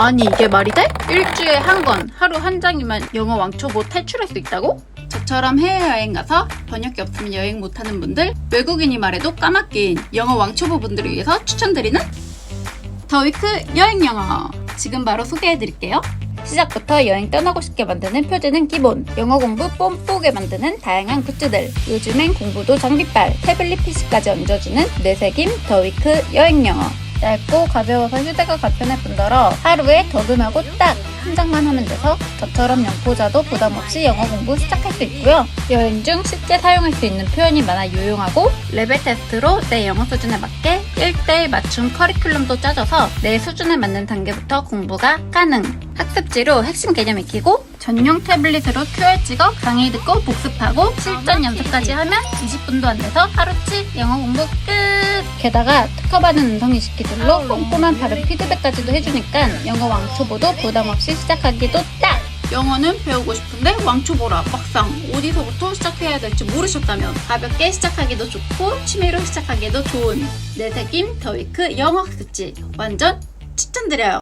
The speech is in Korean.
아니 이게 말이 돼? 일주일에 한 권, 하루 한 장이면 영어 왕초보 탈출할 수 있다고? 저처럼 해외여행 가서 번역기 없으면 여행 못하는 분들, 외국인이 말해도 까맣긴 영어 왕초보 분들을 위해서 추천드리는 더위크 여행 영어! 지금 바로 소개해드릴게요. 시작부터 여행 떠나고 싶게 만드는 표지는 기본, 영어 공부 뽐뿌게 만드는 다양한 굿즈들, 요즘엔 공부도 장비빨, 태블릿 PC까지 얹어주는 뇌새김 더위크 여행 영어. 얇고 가벼워서 휴대가 간편할 뿐더러 하루에 더듬하고 딱 한 장만 하면 돼서 저처럼 영포자도 부담 없이 영어 공부 시작할 수 있고요. 여행 중 쉽게 사용할 수 있는 표현이 많아 유용하고 레벨 테스트로 내 영어 수준에 맞게 1대1 맞춤 커리큘럼도 짜져서 내 수준에 맞는 단계부터 공부가 가능. 학습지로 핵심 개념 익히고 전용 태블릿으로 QR 찍어 강의 듣고 복습하고 실전 연습까지 하면 20분도 안 돼서 하루치 영어 공부 끝! 게다가 특허받은 음성 인식 기술로 꼼꼼한 발음 피드백까지도 해주니까 영어 왕초보도 부담 없이 시작하기도 딱! 영어는 배우고 싶은데 왕초보라 막상 어디서부터 시작해야 될지 모르셨다면 가볍게 시작하기도 좋고 취미로 시작하기도 좋은 내새김 더위크 영어 학습지 완전 추천드려요.